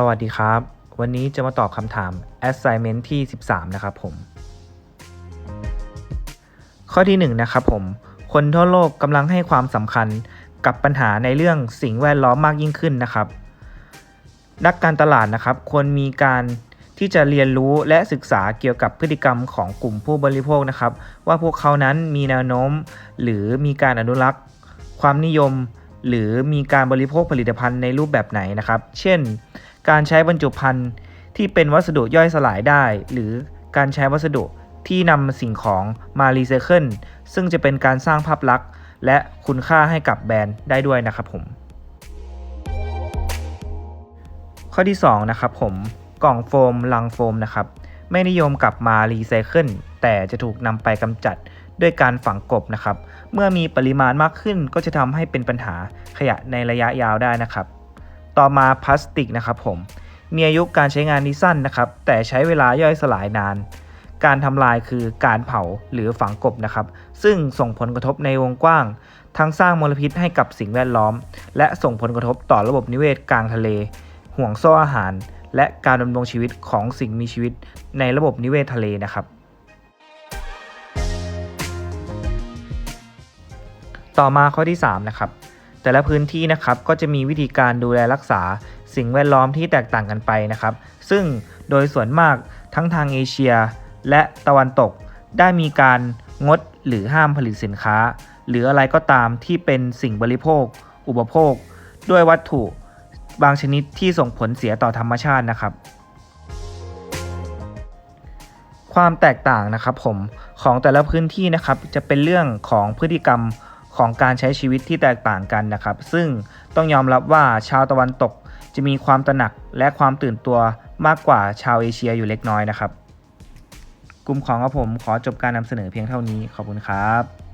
สวัสดีครับ วันนี้จะมาตอบคำถาม assignment ที่ 13 นะครับผม ข้อที่ 1 นะครับผม คนทั่วโลกกำลังให้ความสำคัญกับปัญหาในเรื่องสิ่งแวดล้อมมากยิ่งขึ้นนะครับ นักการตลาดนะครับควรมีการที่จะเรียนรู้และศึกษาเกี่ยวกับพฤติกรรมของกลุ่มผู้บริโภคนะครับ ว่าพวกเขานั้นมีแนวโน้ม หรือมีการอนุรักษ์ ความนิยม หรือมีการบริโภคผลิตภัณฑ์ในรูปแบบไหนนะครับ เช่น การใช้บรรจุภัณฑ์ที่เป็นวัสดุย่อยสลายได้ หรือการใช้วัสดุที่นำสิ่งของมารีไซเคิลซึ่งจะเป็นการสร้างภาพลักษณ์ และคุณค่าให้กับแบรนด์ได้ด้วยนะครับผม ข้อที่2นะครับผมกล่องโฟมลังโฟมนะครับไม่นิยมกลับมารีไซเคิลแต่จะถูกนำไปกำจัดด้วยการฝังกบนะครับ เมื่อมีปริมาณมากขึ้นก็จะทำให้เป็นปัญหาขยะในระยะยาวได้นะครับ ต่อมาพลาสติกนะครับผม มีอายุการใช้งานที่สั้นนะครับ แต่ใช้เวลาย่อยสลายนาน การทำลายคือการเผาหรือฝังกลบนะครับ ซึ่งส่งผลกระทบในวงกว้าง ทั้งสร้างมลพิษให้กับสิ่งแวดล้อม และส่งผลกระทบต่อระบบนิเวศกลางทะเล ห่วงโซ่อาหาร และการดำรงชีวิตของสิ่งมีชีวิต ในระบบนิเวศทะเลนะครับต่อมาข้อที่3นะครับ แต่ละพื้นที่นะครับก็จะมีวิธีการดูแลรักษาสิ่งแวดล้อมที่แตกต่างกันไปนะครับ ซึ่งโดยส่วนมากทั้งทางเอเชีย และตะวันตกได้มีการงดหรือห้ามผลิตสินค้า หรืออะไรก็ตามที่เป็นสิ่งบริโภค อุปโภค ด้วยวัตถุบางชนิดที่ส่งผลเสียต่อธรรมชาตินะครับ ความแตกต่างนะครับผมของแต่ละพื้นที่นะครับจะเป็นเรื่องของพฤติกรรม ของการใช้ชีวิตที่แตกต่างกันนะครับ ซึ่งต้องยอมรับว่าชาวตะวันตกจะมีความตระหนักและความตื่นตัวมากกว่าชาวเอเชียอยู่เล็กน้อยนะครับ กลุ่มของผมขอจบการนำเสนอเพียงเท่านี้ ขอบคุณครับ